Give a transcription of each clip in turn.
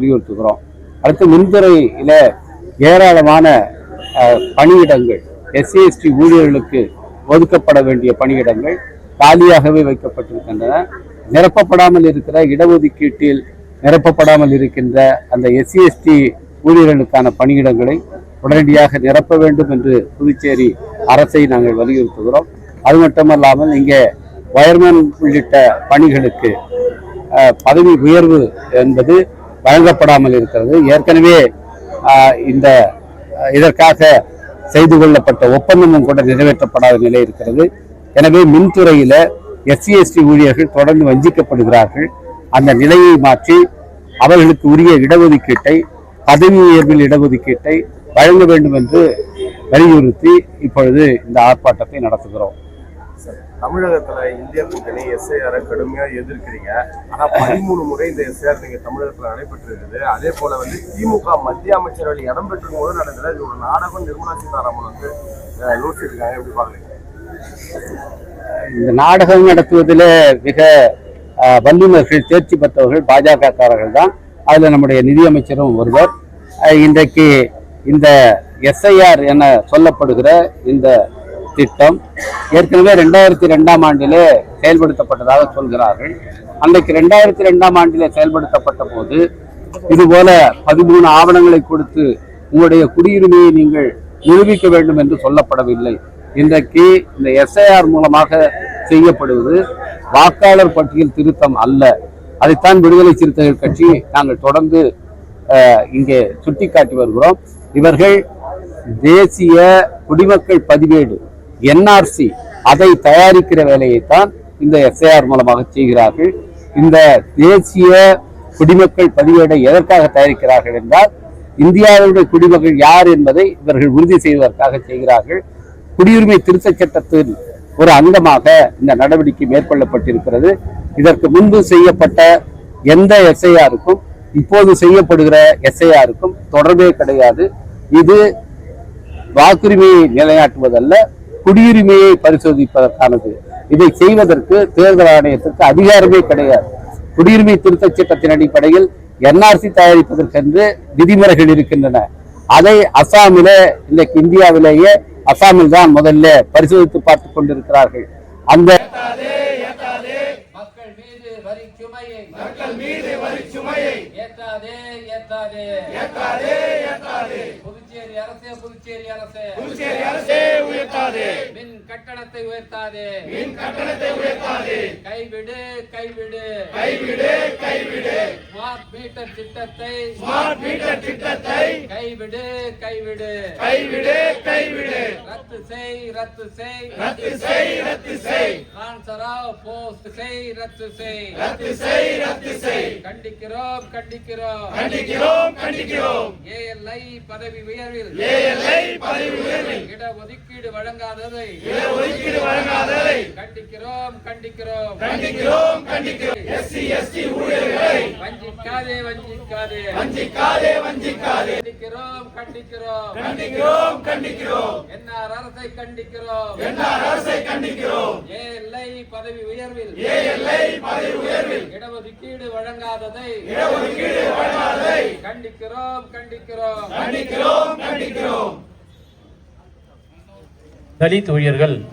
வலியுறுத்துகிறோம். அடுத்து மின்துறையில ஏராளமான பணியிடங்கள் எஸ்சி எஸ்டி ஊழியர்களுக்கு ஒதுக்கப்பட வேண்டிய பணியிடங்கள் காலியாகவே வைக்கப்பட்டிருக்கின்றன. நிரப்பப்படாமல் இருக்கிற இடஒதுக்கீட்டில் நிரப்பப்படாமல் இருக்கின்ற அந்த எஸ்சி எஸ்டி ஊழியர்களுக்கான பணியிடங்களை உடனடியாக நிரப்ப வேண்டும் என்று புதுச்சேரி அரசை நாங்கள் வலியுறுத்துகிறோம். அது மட்டுமல்லாமல் இங்கே வயர்மேன் உள்ளிட்ட பணிகளுக்கு பதவி உயர்வு என்பது வழங்கப்படாமல் இருக்கிறது. ஏற்கனவே இந்த இதற்காக செய்து கொள்ளப்பட்ட ஒப்பந்தமும் கூட நிறைவேற்றப்படாத நிலை இருக்கிறது. எனவே மின்துறையில் எஸ்சி எஸ்டி ஊழியர்கள் தொடர்ந்து வஞ்சிக்கப்படுகிறார்கள். அந்த நிலையை மாற்றி அவர்களுக்கு உரிய இடஒதுக்கீட்டை பதவி உயர்வில் இடஒதுக்கீட்டை வழங்க வேண்டும் என்று வலியுறுத்தி இப்பொழுது இந்த ஆர்ப்பாட்டத்தை நடத்துகிறோம். தமிழகத்துல இந்திய கூட்டணி எஸ்ஐஆரை கடுமையா எதிர்க்கிறீங்க. ஆனா பதிமூணு முறை இந்த எஸ்ஐஆர் நீங்க தமிழகத்துல நடைபெற்றிருக்குது. அதே போல வந்து திமுக மத்திய அமைச்சரவையில் இடம் பெற்றும் போது நடந்தது. இது ஒரு நாடகம். நிர்மலா சீதாராமன் வந்து யோசிச்சிருக்காங்க. எப்படி பாக்குறீங்க? இந்த நாடகம் நடத்துவதில் மிக அஹ், வல்லுநர்கள் தேர்ச்சி பெற்றவர்கள் பாஜக காரர்கள் தான். அதில் நம்முடைய நிதியமைச்சரும் ஒருவர். இன்றைக்கு இந்த எஸ்ஐஆர் என சொல்லப்படுகிற இந்த திட்டம் ஏற்கனவே ரெண்டாயிரத்தி ரெண்டாம் ஆண்டிலே செயல்படுத்தப்பட்டதாக சொல்கிறார்கள். அன்றைக்கு ரெண்டாயிரத்தி ரெண்டாம் ஆண்டிலே செயல்படுத்தப்பட்ட போது இதுபோல பதிமூணு ஆவணங்களை கொடுத்து உங்களுடைய குடியுரிமையை நீங்கள் நிரூபிக்க வேண்டும் என்று சொல்லப்படவில்லை. இன்றைக்கு இந்த எஸ்ஐஆர் மூலமாக செய்யப்படுவது வாக்காளர் பட்டியல் திருத்தம் அல்ல. அதைத்தான் விடுதலை சிறுத்தைகள் கட்சி நாங்கள் தொடர்ந்து அஹ், இங்கே சுட்டிக்காட்டி வருகிறோம். இவர்கள் தேசிய குடிமக்கள் பதிவேடு என்ஆர்சி அதை தயாரிக்கிற வேலையைத்தான் இந்த எஸ்ஐஆர் மூலமாக செய்கிறார்கள். இந்த தேசிய குடிமக்கள் பதிவேடை எதற்காக தயாரிக்கிறார்கள் என்றால் இந்தியாவுடைய குடிமக்கள் யார் என்பதை இவர்கள் உறுதி செய்வதற்காக செய்கிறார்கள். குடியுரிமை திருத்தச் சட்டத்தின் ஒரு அங்கமாக இந்த நடவடிக்கை மேற்கொள்ளப்பட்டிருக்கிறது. இதற்கு முன்பு செய்யப்பட்ட எந்த எஸ்ஐஆருக்கும் இப்போது செய்யப்படுகிற எஸ்ஐஆருக்கும் தொடர்பே கிடையாது. இது வாக்குரிமையை நிலைநாட்டுவதல்ல குடியுரிமையை பரிசோதிப்பதற்கானது. இதை செய்வதற்கு தேர்தல் ஆணையத்திற்கு அதிகாரமே கிடையாது. குடியுரிமை திருத்தச் சட்டத்தின் அடிப்படையில் என்ஆர்சி தயாரிப்பதற்கென்று விதிமுறைகள் இருக்கின்றன. அதை அசாமிலே இன்றைக்கு இந்தியாவிலேயே அசாமில் தான் முதல்ல பரிசோதித்து பார்த்து கொண்டிருக்கிறார்கள். அந்த வரி சுமையை மக்கள் மீது வரி சுமையை ஏற்றாதே ஏற்றாதே. ஏற்றாதே ஏற்றாதே. புதுச்சேரி அரசே புதுச்சேரி அரசே. புதுச்சேரி அரசே உயர்த்தாதே. மின் கட்டணத்தை உயர்த்தாதே. மின் கட்டணத்தை உயர்த்தாதே. கைவிடு கைவிடு. கைவிடு கைவிடு. ஸ்மார்ட் மீட்டர் திட்டத்தை ஸ்மார்ட் மீட்டர் திட்டத்தை கைவிடு கைவிடு. கைவிடு கைவிடு. ரத்து செய் ரத்து செய். ரத்து செய் ரத்து செய். கான்சராவ் போஸ்ட் செய் ரத்து செய். ரத்து செய் ரத்து செய். கண்டிக்கிறோம் கண்டிக்கிறோம். கண்டிக்கிறோம் கண்டிக்கிறோம். ஏஎல்ஐ பதவி உயர்வில். ஏஎல்ஐ பதவி உயர்வில். இட ஒதுக்கீடு வழங்காததை. இட ஒதுக்கீடு வழங்காததை. கண்டிக்கிறோம் கண்டிக்கிறோம். கண்டிக்கிறோம் கண்டிக்கிறோம். எஸ்சி எஸ்டி ஊழியர்களை வஞ்சிக்காதே வஞ்சிக்காதே. வஞ்சிக்காதே வஞ்சிக்காதே. கண்டிக்கிறோம் கண்டிக்கிறோம். கண்டிக்கிறோம் கண்டிக்கிறோம். என்ஆர் அரசை கண்டிக்கிறோம். என்ஆர் அரசை கண்டிக்கிறோம். ஏஎல்ஐ பதவி உயர்வில். ஏஎல்ஐ பதவி உயர்வில். இடஒதுக்கீடு வழங்காததை. இடஒதுக்கீடு வழங்காததை. கண்டிக்கிறோம் கண்டிக்கிறோம். கண்டிக்கிறோம் கண்டிக்கிறோம். தலித் ஊழியர்கள்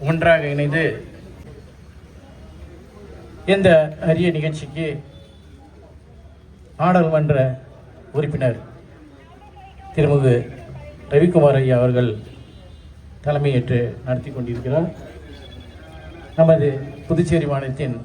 ஒன்றாக இணைந்து இந்த அரிய நிகழ்ச்சிக்கு நாடாளுமன்ற உறுப்பினர் திருமிகு ரவிக்குமார் ஐயா அவர்கள் தலைமையேற்று நடத்தி கொண்டிருக்கிறார். நமது புதுச்சேரி மாநிலத்தின்